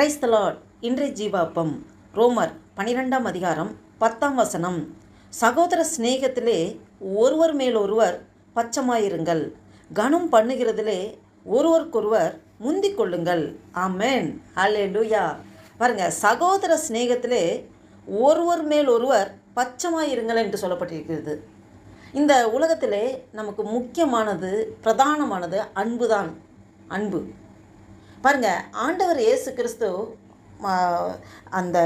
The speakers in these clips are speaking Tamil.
கிரைஸ்தலாட் இன்றைய ஜீவாப்பம். ரோமர் பனிரெண்டாம் அதிகாரம் பத்தாம் வசனம். சகோதர சிநேகத்திலே ஒருவர் மேல் ஒருவர் பச்சமாயிருங்கள். கனம் பண்ணுகிறதிலே ஒருவருக்கொருவர் முந்திக் கொள்ளுங்கள் ஆமேன். ஹலே லூயா பாருங்க சகோதர சிநேகத்திலே ஒருவர் மேல் ஒருவர் பச்சமாயிருங்கள் என்று சொல்லப்பட்டிருக்கிறது. இந்த உலகத்திலே நமக்கு முக்கியமானது பிரதானமானது அன்புதான். அன்பு. பாருங்கள் ஆண்டவர் இயேசு கிறிஸ்து அந்த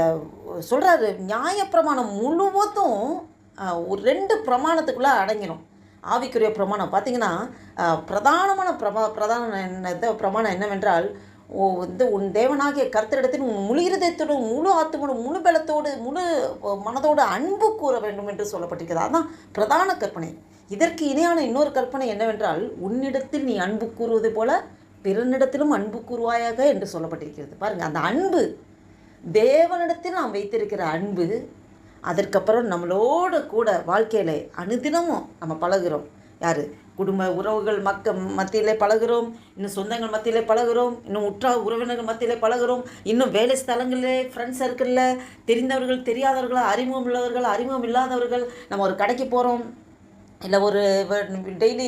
சொல்கிறாரு நியாயப்பிரமாணம் முழுவதும் ஒரு ரெண்டு பிரமாணத்துக்குள்ளே அடங்கிடும் ஆவிக்குரிய பிரமாணம். பார்த்தீங்கன்னா பிரதானமான பிரமா பிரதான என்ன பிரமாணம் என்னவென்றால் ஓ வந்து உன் தேவனாகிய கர்த்தரிடத்தில் உன் முழு இருதயத்தோடு முழு ஆத்துமோடு முழு பலத்தோடு முழு மனதோடு அன்பு கூற வேண்டும் என்று சொல்லப்பட்டிருக்கிறது. அதுதான் பிரதான கற்பனை. இதற்கு இணையான இன்னொரு கற்பனை என்னவென்றால் உன்னிடத்தில் நீ அன்பு கூறுவது போல பிறனிடத்திலும் அன்பு கூறுவாயாக என்று சொல்லப்பட்டிருக்கிறது. பாருங்கள் அந்த அன்பு தேவனிடத்தில் நாம் வைத்திருக்கிற அன்பு அதற்கப்புறம் நம்மளோட கூட வாழ்க்கையில் அனுதினமும் நம்ம பழகுறோம். யார்? குடும்ப உறவுகள் மக்க மத்தியிலே பழகுறோம் இன்னும் சொந்தங்கள் மத்தியிலே பழகுறோம் இன்னும் உற்றா உறவினர்கள் மத்தியிலே பழகுறோம் இன்னும் வேலை ஸ்தலங்களிலே ஃப்ரெண்ட்ஸ் சர்க்கிளில் தெரிந்தவர்கள் தெரியாதவர்கள் அறிமுகம் உள்ளவர்கள் அறிமுகம் இல்லாதவர்கள் நம்ம ஒரு கடைக்கு போகிறோம் இல்லை ஒரு டெய்லி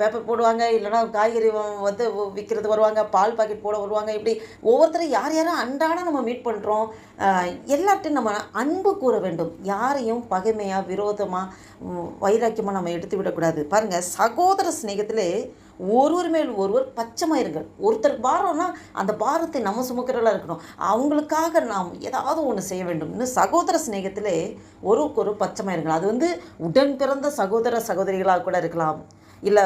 பேப்பர் போடுவாங்க இல்லைன்னா காய்கறி வந்து விற்கிறது வருவாங்க பால் பாக்கெட் போட வருவாங்க இப்படி ஒவ்வொருத்தரும் யார் யாரும் அன்றாடம் நம்ம மீட் பண்ணுறோம் எல்லார்ட்டையும் நம்ம அன்பு கூற வேண்டும். யாரையும் பகைமையாக விரோதமாக வைராக்கியமாக நம்ம எடுத்து விடக்கூடாது பாருங்கள் சகோதர ஸ்நேகத்திலே ஒருவர் மேல் ஒருவர் பச்சைமாயிருங்கள். ஒருத்தர் பாரம்னா அந்த பாரத்தை நம்ம சுமக்கிறவர்களாக இருக்கணும். அவங்களுக்காக நாம் ஏதாவது ஒன்று செய்ய வேண்டும். இன்னும் சகோதர சிநேகத்திலே ஒருவருக்கு ஒரு பச்சைமாயிருங்கள். அது வந்து உடன் பிறந்த சகோதர சகோதரிகளாக கூட இருக்கலாம். இல்லை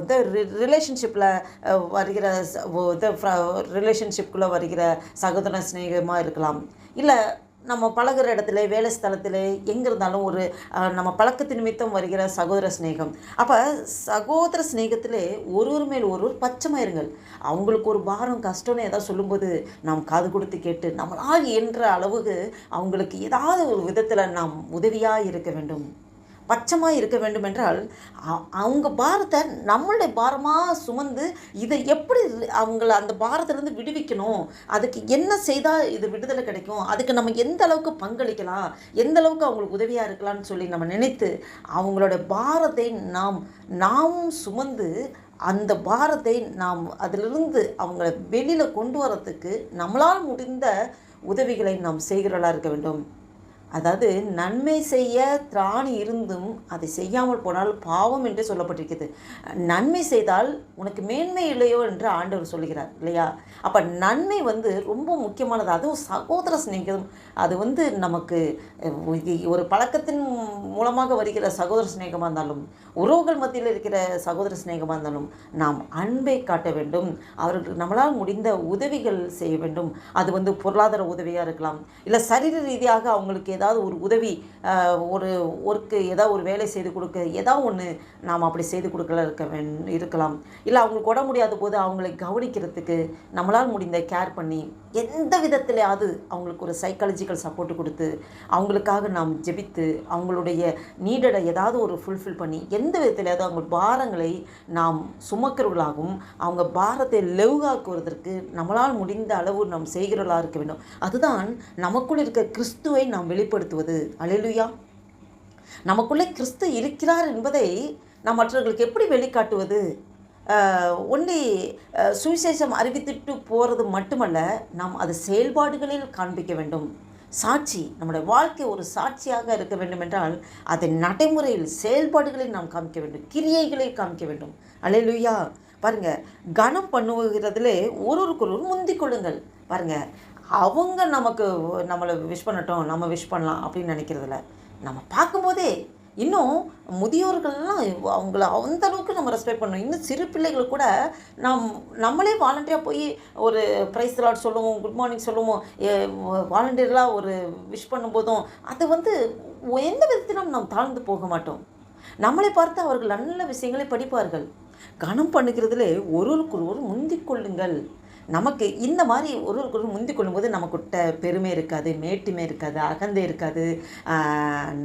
இந்த ரிலேஷன்ஷிப்பில் வருகிற இந்த ஒ- ரிலேஷன்ஷிப்புக்குள்ளே வருகிற சகோதர சிநேகமாக இருக்கலாம். இல்லை நம்ம பழகுற இடத்துல வேலை ஸ்தலத்தில் எங்கே இருந்தாலும் ஒரு நம்ம பழக்கத்து நிமித்தம் வருகிற சகோதர சிநேகம். அப்போ சகோதர சிநேகத்திலே ஒருவர் மேல் ஒருவர் பச்சைமாயிருங்கள் அவங்களுக்கு ஒரு பாரம் கஷ்டம்னு ஏதாவது சொல்லும்போது நாம் காது கொடுத்து கேட்டு நம்மளால் என்ற அளவுக்கு அவங்களுக்கு ஏதாவது ஒரு விதத்தில் நாம் உதவியாக இருக்க வேண்டும். பச்சமாக இருக்க வேண்டுமென்றால் அவங்க பாரத்தை நம்மளுடைய பாரமாக சுமந்து இதை எப்படி அவங்கள அந்த பாரத்திலேருந்து விடுவிக்கணும்? அதுக்கு என்ன செய்தால் இது விடுதலை கிடைக்கும்? அதுக்கு நம்ம எந்த அளவுக்கு பங்களிக்கலாம்? எந்த அளவுக்கு அவங்களுக்கு உதவியாக இருக்கலாம்னு சொல்லி நம்ம நினைத்து அவங்களோட பாரத்தை நாம் நாமும் சுமந்து அந்த பாரத்தை நாம் அதிலிருந்து அவங்கள வெளியில் கொண்டு வரத்துக்கு நம்மளால் முடிந்த உதவிகளை நாம் செய்கிறவர்களாக இருக்க வேண்டும். அதாவது நன்மை செய்ய திராணி இருந்தும் அதை செய்யாமல் போனால் பாவம் என்று சொல்லப்பட்டிருக்கிறது. நன்மை செய்தால் உனக்கு மேன்மை இல்லையோ என்று ஆண்டவர் சொல்லுகிறார் இல்லையா? அப்போ நன்மை வந்து ரொம்ப முக்கியமானது. அதுவும் சகோதர சிநேகம் அது வந்து நமக்கு இது ஒரு பழக்கத்தின் மூலமாக வருகிற சகோதர சிநேகமாக இருந்தாலும் உறவுகள் மத்தியில் இருக்கிற சகோதர சிநேகமாக இருந்தாலும் நாம் அன்பை காட்ட வேண்டும். அவர்களுக்கு நம்மளால் முடிந்த உதவிகள் செய்ய வேண்டும். அது வந்து பொருளாதார உதவியாக இருக்கலாம். இல்லை சரீர ரீதியாக அவங்களுக்கு ஏதாவது ஒரு உதவி ஒரு ஒர்க்கு ஏதாவது ஒரு வேலை செய்து கொடுக்க ஏதாவது ஒன்று நாம் அப்படி செய்து கொடுக்கல இருக்க வேண் இருக்கலாம். இல்லை அவங்களுக்கு உட முடியாத போது அவங்களை கவனிக்கிறதுக்கு நம்மளால் முடிந்த கேர் பண்ணி எந்த விதத்திலையாவது அவங்களுக்கு ஒரு சைக்காலஜிக்கல் சப்போர்ட் கொடுத்து அவங்களுக்காக நாம் ஜெபித்து அவங்களுடைய நீடடை ஏதாவது ஒரு ஃபுல்ஃபில் பண்ணி எந்த விதத்திலையாவது அவங்க பாரங்களை நாம் சுமக்கிறவர்களாகவும் அவங்க பாரத்தை லெவுகாக்குவதற்கு நம்மளால் முடிந்த அளவு நாம் செய்கிறவர்களாக இருக்க வேண்டும். அதுதான் நமக்குள் இருக்க கிறிஸ்துவை நாம் வெளிப்படுத்துவது. அலையிலுயா நமக்குள்ளே கிறிஸ்து இருக்கிறார் என்பதை நாம் மற்றவர்களுக்கு எப்படி வெளிக்காட்டுவது? ஒன்லி சுவிசேஷம் அறிவித்துட்டு போகிறது மட்டுமல்ல நாம் அது செயல்பாடுகளில் காண்பிக்க வேண்டும். சாட்சி நம்முடைய வாழ்க்கை ஒரு சாட்சியாக இருக்க வேண்டும் என்றால் அதை நடைமுறையில் செயல்பாடுகளில் நாம் காமிக்க வேண்டும். கிரியைகளில் காமிக்க வேண்டும். அலையிலுயா பாருங்க கனம் பண்ணுகிறதுலே ஒருவருக்கொருவர் முந்திக் கொள்ளுங்கள். பாருங்க அவங்க நமக்கு நம்மளை விஷ் பண்ணட்டும் நம்ம விஷ் பண்ணலாம் அப்படின்னு நினைக்கிறதில்ல நம்ம பார்க்கும்போதே இன்னும் முதியோர்கள்லாம் அவங்கள அந்த அளவுக்கு நம்ம ரெஸ்பெக்ட் பண்ணணும். இன்னும் சிறு பிள்ளைகள் கூட நாம் நம்மளே வாலண்டியராக போய் ஒரு ப்ரைஸ் லாட் சொல்லுவோம் குட் மார்னிங் சொல்லுவோம் வாலண்டியர்லாம் ஒரு விஷ் பண்ணும்போதும் அது வந்து எந்த விதத்திலும் நாம் தாழ்ந்து போக மாட்டோம். நம்மளை பார்த்து அவர்கள் நல்ல விஷயங்களை படிப்பார்கள். கனம் பண்ணுகிறதுல ஒருவருக்கொருவர் முந்திக் கொள்ளுங்கள். நமக்கு இந்த மாதிரி ஒரு ஒரு முந்தி கொள்ளும்போது நமக்கிட்ட பெருமை இருக்காது மேட்டுமை இருக்காது அகந்தை இருக்காது.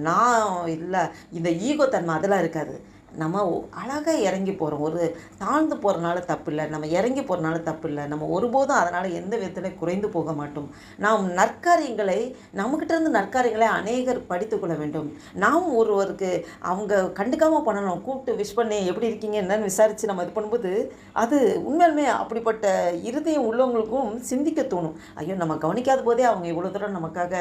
நான் இல்லை இந்த ஈகோ தன்மை அதெல்லாம் இருக்காது. நம்ம அழகாக இறங்கி போகிறோம் ஒரு தாழ்ந்து போகிறனால தப்பு இல்லை நம்ம இறங்கி போகிறனால தப்பு இல்லை நம்ம ஒருபோதும் அதனால் எந்த விதத்தில் குறைந்து போக மாட்டோம். நாம் நற்காரியங்களை நம்மக்கிட்டேருந்து நற்காரியங்களை அநேகர் படித்துக்கொள்ள வேண்டும். நாம் ஒருவருக்கு அவங்க கண்டுக்காமல் பண்ணணும் கூப்பிட்டு விஷ் பண்ணி எப்படி இருக்கீங்க என்னன்னு விசாரித்து நம்ம இது பண்ணும்போது அது உண்மையிலுமே அப்படிப்பட்ட இருதயம் உள்ளவங்களுக்கும் சிந்திக்க தோணும். ஐயோ நம்ம கவனிக்காத போதே அவங்க இவ்வளோ தூரம் நமக்காக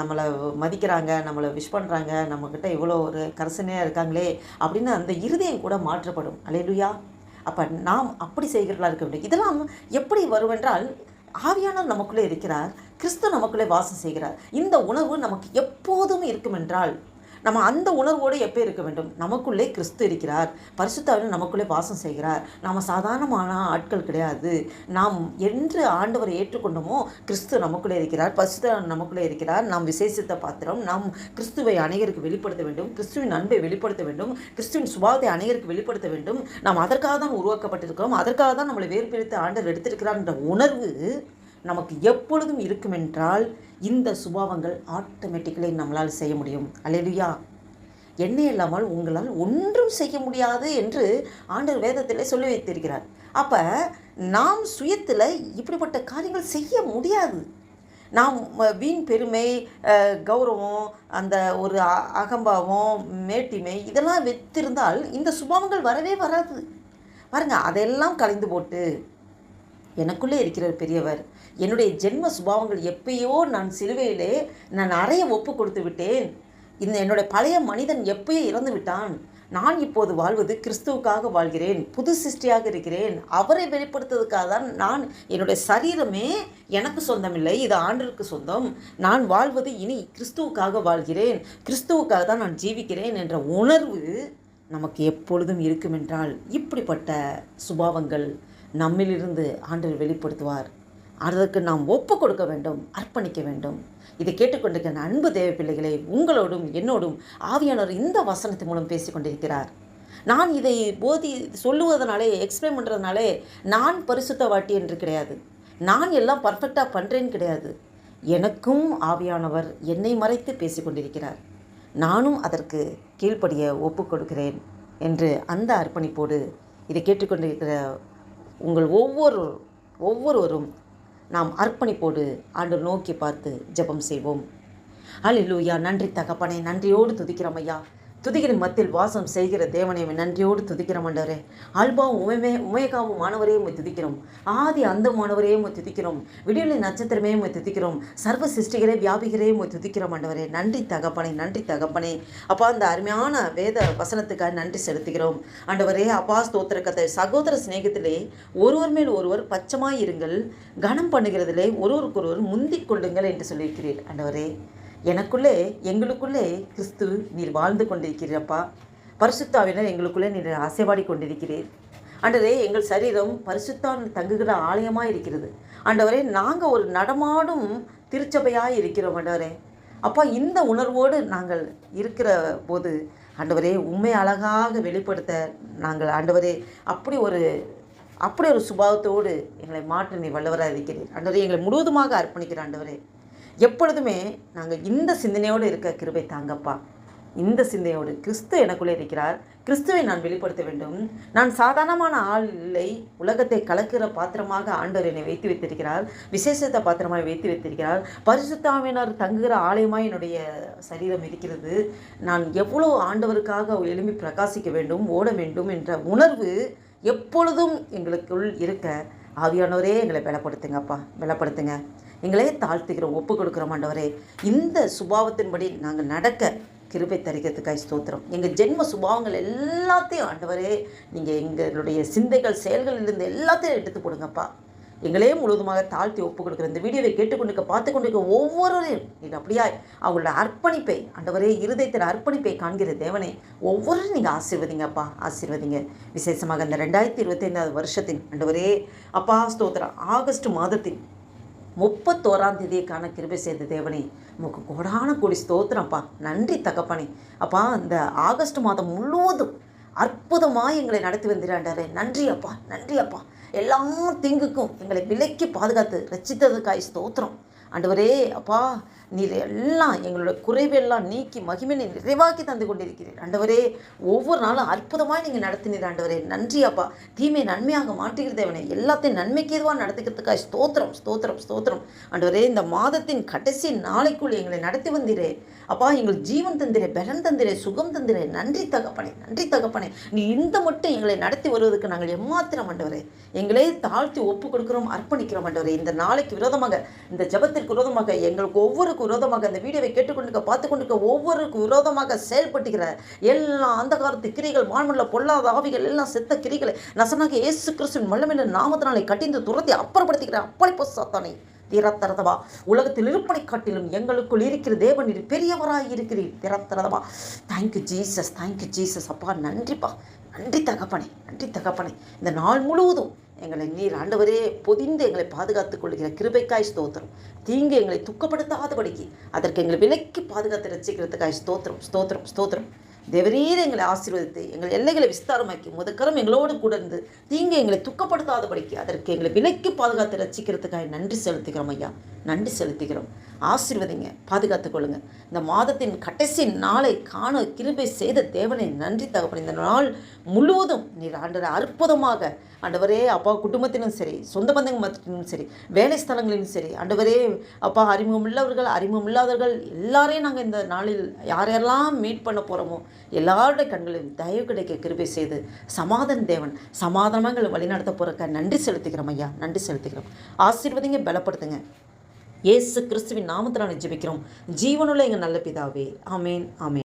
நம்மளை மதிக்கிறாங்க நம்மளை விஷ் பண்ணுறாங்க நம்மக்கிட்ட இவ்வளோ ஒரு கரசனையாக இருக்காங்களே அப்படின்னு அந்த இருதயம் கூட மாற்றப்படும். அல்லேலூயா. அப்போ நாம் அப்படி செய்கிறவர்களாக இருக்க வேண்டும். இதெல்லாம் எப்படி வருவென்றால் ஆவியானவர் நமக்குள்ளே இருக்கிறார் கிறிஸ்து நமக்குள்ளே வாசம் செய்கிறார். இந்த உணவு நமக்கு எப்போதும் இருக்கும் என்றால் நம்ம அந்த உணர்வோடு எப்போ இருக்க வேண்டும்? நமக்குள்ளே கிறிஸ்து இருக்கிறார். பரிசுத்தாவின் நமக்குள்ளே வாசம் செய்கிறார். நாம் சாதாரணமான ஆட்கள் கிடையாது. நாம் என்று ஆண்டவரை ஏற்றுக்கொண்டோமோ கிறிஸ்து நமக்குள்ளே இருக்கிறார். பரிசுத்த நமக்குள்ளே இருக்கிறார். நாம் விசேஷித்த பாத்திரம் நாம் கிறிஸ்துவை அநேகருக்கு வெளிப்படுத்த வேண்டும். கிறிஸ்துவின் அன்பை வெளிப்படுத்த வேண்டும். கிறிஸ்துவின் சுபாவத்தை அநேகருக்கு வெளிப்படுத்த வேண்டும். நாம் அதற்காக தான் உருவாக்கப்பட்டிருக்கிறோம். அதற்காக தான் நம்மளை வேறு பிரித்து ஆண்டவர் எடுத்திருக்கிறார் என்ற உணர்வு நமக்கு எப்பொழுதும் இருக்குமென்றால் இந்த சுபாவங்கள் ஆட்டோமேட்டிக்கலி நம்மளால் செய்ய முடியும். அலையிலுயா என்ன இல்லாமல் உங்களால் ஒன்றும் செய்ய முடியாது என்று ஆண்டவர் வேதத்தில் சொல்லி வைத்திருக்கிறார். அப்போ நாம் சுயத்தில் இப்படிப்பட்ட காரியங்கள் செய்ய முடியாது. நாம் ம- வீண் பெருமை கௌரவம் அந்த ஒரு அ- அகம்பாவம் மேட்டிமை இதெல்லாம் வைத்திருந்தால் இந்த சுபாவங்கள் வரவே வராது. பாருங்க அதெல்லாம் கலைந்து போட்டு எனக்குள்ளே இருக்கிற பெரியவர் என்னுடைய ஜென்ம சுபாவங்கள் எப்பயோ நான் சிலுவையிலே நான் அறைய ஒப்பு கொடுத்து விட்டேன். இந்த என்னுடைய பழைய மனிதன் எப்பயோ இறந்து விட்டான். நான் இப்போது வாழ்வது கிறிஸ்துவுக்காக வாழ்கிறேன். புது சிருஷ்டியாக இருக்கிறேன். அவரை வெளிப்படுத்துவதற்காக தான் நான் என்னுடைய சரீரமே எனக்கு சொந்தமில்லை. இது ஆண்டருக்கு சொந்தம். நான் வாழ்வது இனி கிறிஸ்துவுக்காக வாழ்கிறேன். கிறிஸ்துவுக்காக தான் நான் ஜீவிக்கிறேன் என்ற உணர்வு நமக்கு எப்பொழுதும் இருக்குமென்றால் இப்படிப்பட்ட சுபாவங்கள் நம்மிலிருந்து ஆண்டில் வெளிப்படுத்துவார். அதற்கு நாம் ஒப்பு கொடுக்க வேண்டும் அர்ப்பணிக்க வேண்டும். இதை கேட்டுக்கொண்டிருக்கிற அன்பு தேவ பிள்ளைகளை உங்களோடும் என்னோடும் ஆவியானவர் இந்த வசனத்தின் மூலம் பேசிக்கொண்டிருக்கிறார். நான் இதை போதி சொல்லுவதனாலே எக்ஸ்பிளைன் பண்ணுறதுனாலே நான் பரிசுத்த வாட்டி என்று கிடையாது. நான் எல்லாம் பர்ஃபெக்டாக பண்ணுறேன்னு கிடையாது. எனக்கும் ஆவியானவர் என்னை மறைத்து பேசிக்கொண்டிருக்கிறார். நானும் அதற்கு கீழ்ப்படிய ஒப்பு கொடுக்கிறேன் என்று அந்த அர்ப்பணிப்போடு இதை கேட்டுக்கொண்டிருக்கிற உங்கள் ஒவ்வொரு ஒவ்வொருவரும் நாம் அர்ப்பணிப்போடு ஆண்டு நோக்கி பார்த்து ஜெபம் செய்வோம். அல்லேலூயா நன்றி தகப்பனே நன்றியோடு துதிக்கிறோம் ஐயா. துதிகளின் மத்தியில் வாசம் செய்கிற தேவனையும் நன்றியோடு துதிக்கிறோம் ஆண்டவரே. அல்பாவும் உமைமே உமையகாவும் மாணவரே உம்மை துதிக்கிறோம். ஆதி அந்த மாணவரே உம்மை துதிக்கிறோம். விடியலின் நட்சத்திரமே உம்மை துதிக்கிறோம். சர்வ சிருஷ்டிகளே வியாபிகரே உம்மை துதிக்கிறோம் ஆண்டவரே. நன்றி தகப்பனே நன்றி தகப்பனே. அப்பா அந்த அருமையான வேத வசனத்துக்காக நன்றி செலுத்துகிறோம். ஆண்டவரே அப்பா ஸ்தோத்திர கதை சகோதர சிநேகத்திலே ஒருவர் மேல் ஒருவர் பச்சமாய் இருங்கள் கனம் பண்ணுகிறதிலே ஒருவருக்கொருவர் முந்திக் கொள்ளுங்கள் என்று சொல்லியிருக்கிறீர் ஆண்டவரே. எனக்குள்ளே எங்களுக்குள்ளே கிறிஸ்து நீர் வாழ்ந்து கொண்டிருக்கிறப்பா பரிசுத்தாவினர் எங்களுக்குள்ளே நீர் அசைவாடி கொண்டிருக்கிறீர். ஆண்டவரே எங்கள் சரீரம் பரிசுத்தான் தங்குகிற ஆலயமாக இருக்கிறது. ஆண்டவரே நாங்கள் ஒரு நடமாடும் திருச்சபையாக இருக்கிறோம் ஆண்டவரே. அப்பா இந்த உணர்வோடு நாங்கள் இருக்கிற போது ஆண்டவரே உண்மை அழகாக வெளிப்படுத்த நாங்கள் ஆண்டவரே அப்படி ஒரு அப்படி ஒரு சுபாவத்தோடு எங்களை மாற்ற நீ வல்லவராக இருக்கிறீர். ஆண்டவரே எங்களை முழுவதுமாக அர்ப்பணிக்கிற ஆண்டவரே. எப்பொழுதுமே நாங்கள் இந்த சிந்தனையோடு இருக்க கிருபை தாங்கப்பா. இந்த சிந்தையோடு கிறிஸ்து எனக்குள்ளே இருக்கிறார். கிறிஸ்துவை நான் வெளிப்படுத்த வேண்டும். நான் சாதாரணமான ஆள் இல்லை. உலகத்தை கலக்கிற பாத்திரமாக ஆண்டவர் என்னை வைத்து வைத்திருக்கிறார். விசேஷத்த பாத்திரமாக வைத்து வைத்திருக்கிறார். பரிசுத்தாவினர் தங்குகிற ஆலயமாக என்னுடைய சரீரம் இருக்கிறது. நான் எவ்வளோ ஆண்டவருக்காக எழும்பி பிரகாசிக்க வேண்டும் ஓட வேண்டும் என்ற உணர்வு எப்பொழுதும் எங்களுக்குள் இருக்க ஆவியானவரே எங்களை பலப்படுத்துங்கப்பா. பலப்படுத்துங்க. எங்களே தாழ்த்துகிறோம் ஒப்பு கொடுக்குறோம் ஆண்டவரே இந்த சுபாவத்தின்படி நாங்கள் நடக்க கிருபை தரிக்கிறதுக்காய் ஸ்தோத்திரம். எங்கள் ஜென்ம சுபாவங்கள் எல்லாத்தையும் ஆண்டவரே நீங்கள் எங்களுடைய சிந்தைகள் செயல்களிலிருந்து எல்லாத்தையும் எடுத்து போடுங்கப்பா. எங்களே முழுவதுமாக தாழ்த்தி ஒப்பு கொடுக்குற இந்த வீடியோவை கேட்டுக்கொண்டிருக்க பார்த்து கொண்டிருக்க ஒவ்வொருவரையும் நீங்கள் அப்படியா அவங்களோட அர்ப்பணிப்பை அண்டவரே இருதயத்தில் அர்ப்பணிப்பை காண்கிற தேவனை ஒவ்வொருவரும் நீங்கள் ஆசீர்வதிங்கப்பா ஆசீர்வதிங்க. விசேஷமாக இந்த ரெண்டாயிரத்தி இருபத்தைந்தாவது வருஷத்தின் அண்டவரே அப்பா ஸ்தோத்திரம். ஆகஸ்ட் மாதத்தின் முப்பத்தோராம் தேதிக்கான கிருபை செய்த தேவனே உமக்கு கோடான கோடி ஸ்தோத்திரம்ப்பா. நன்றி தகப்பனே. அப்பா இந்த ஆகஸ்ட் மாதம் முழுவதும் அற்புதமாக எங்களை நடத்தி வந்திராண்டாரே. நன்றி அப்பா நன்றி அப்பா. எல்லா தீங்குக்கும் எங்களை விலைக்கு பாதுகாத்து ரச்சித்ததுக்காய் ஸ்தோத்திரம். ஆண்டவரே அப்பா நீர் எல்லாம் எங்களோட குறைவெல்லாம் நீக்கி மகிமையை நிறைவாக்கி தந்து கொண்டிருக்கிறீர். ஆண்டவரே ஒவ்வொரு நாளும் அற்புதமாக நீங்கள் நடத்தினீர் ஆண்டவரே. நன்றி அப்பா. தீமை நன்மையாக மாற்றுகிறது அவனை எல்லாத்தையும் நன்மைக்கு எதுவாக நடத்துக்கிறதுக்காக ஸ்தோத்திரம் ஸ்தோத்திரம் ஸ்தோத்திரம். ஆண்டவரே இந்த மாதத்தின் கடைசி நாளைக்குள் எங்களை நடத்தி வந்தீரே. அப்பா எங்களுக்கு ஜீவன் தந்திரே பலன் தந்திரே சுகம் தந்திரே. நன்றி தகப்பனே நன்றி தகப்பனே. நீ இந்த மட்டும் எங்களை நடத்தி வருவதற்கு நாங்கள் எம்மாத்திரம் ஆண்டவரே. எங்களே தாழ்த்தி ஒப்பு கொடுக்கிறோம் அர்ப்பணிக்கிறோம் ஆண்டவரே. இந்த நாளைக்கு விரோதமாக இந்த ஜபத்திற்கு விரோதமாக எங்களுக்கு ஒவ்வொருக்கு விரோதமாக இந்த வீடியோவை கேட்டுக்கொண்டிருக்க பார்த்து கொண்டிருக்க ஒவ்வொருக்கு விரோதமாக செயல்பட்டுகிற எல்லா அந்த காலத்து கிரிகள் மான்மல்ல பொல்லாத ஆவிகள் எல்லாம் செத்த கிரிகளை நசனாக இயேசு கிறிஸ்துவின் வல்லமையில நாமத்தினாலே கட்டிந்து துரத்தி அப்புறப்படுத்திக்கிற அப்படி சாத்தானை. திறத்தரதவா. உலகத்தில் இருப்பனை காட்டிலும் எங்களுக்குள் இருக்கிற தேவன் நீர் பெரியவராய் இருக்கிறீர். திறத்தரதவா. Thank you Jesus thank you Jesus அப்பா நன்றிப்பா. நன்றி தகப்பனே. நன்றி தகப்பனே. இந்த நாள் முழுவதும் எங்களை நீர் ஆண்டவரே பொதிந்து எங்களை பாதுகாத்துக் கொள்கிற கிருபைக்காய் ஸ்தோத்திரம். தீங்கு எங்களை துக்கப்படுத்தாதபடிக்கு அதற்கு எங்களை விலைக்கு பாதுகாத்து ரசிக்கிறதுக்காய் ஸ்தோத்திரம் ஸ்தோத்திரம் ஸ்தோத்திரம். தேவரீர் எங்களை ஆசீர்வதித்து எங்கள் எல்லைகளை விஸ்தாரமாக்கி முதக்கரம் எங்களோடு கூட இருந்து தீங்கு எங்களை துக்கப்படுத்தாதபடிக்கு அதற்கு எங்களை விலைக்கு பாதுகாத்து ரசிக்கிறதுக்காக நன்றி செலுத்துகிறோம் ஐயா. நன்றி செலுத்துகிறோம். ஆசிர்வதிங்க பாதுகாத்துக் கொள்ளுங்க இந்த மாதத்தின் கடைசி நாளை காண கிருபை செய்த தேவனை நன்றி தகப்பன். இந்த நாள் முழுவதும் நீர் ஆண்டரை அற்புதமாக. ஆண்டவரே அப்பா குடும்பத்திலும் சரி சொந்த பந்தங்கள் மத்தியிலும் சரி வேலை ஸ்தலங்களிலும் சரி ஆண்டவரே அப்பா அறிமுகம் உள்ளவர்கள் அறிமுகம் இல்லாதவர்கள் எல்லாரையும் நாங்கள் இந்த நாளில் யார் யாரெல்லாம் மீட் பண்ண போகிறோமோ எல்லாருடைய கண்களையும் தயவு கிடைக்க கிருபை செய்து சமாதான தேவன் சமாதானமாக எங்களை வழிநடத்த போகிறக்க நன்றி செலுத்துகிறோம் ஐயா. நன்றி செலுத்துகிறோம். ஆசீர்வதிங்க பலப்படுத்துங்க. இயேசு கிறிஸ்துவின் நாமத்தினால் ஜெபிக்கிறோம். ஜீவனுள்ள எங்கள் நல்ல பிதாவே. ஆமேன் ஆமேன்.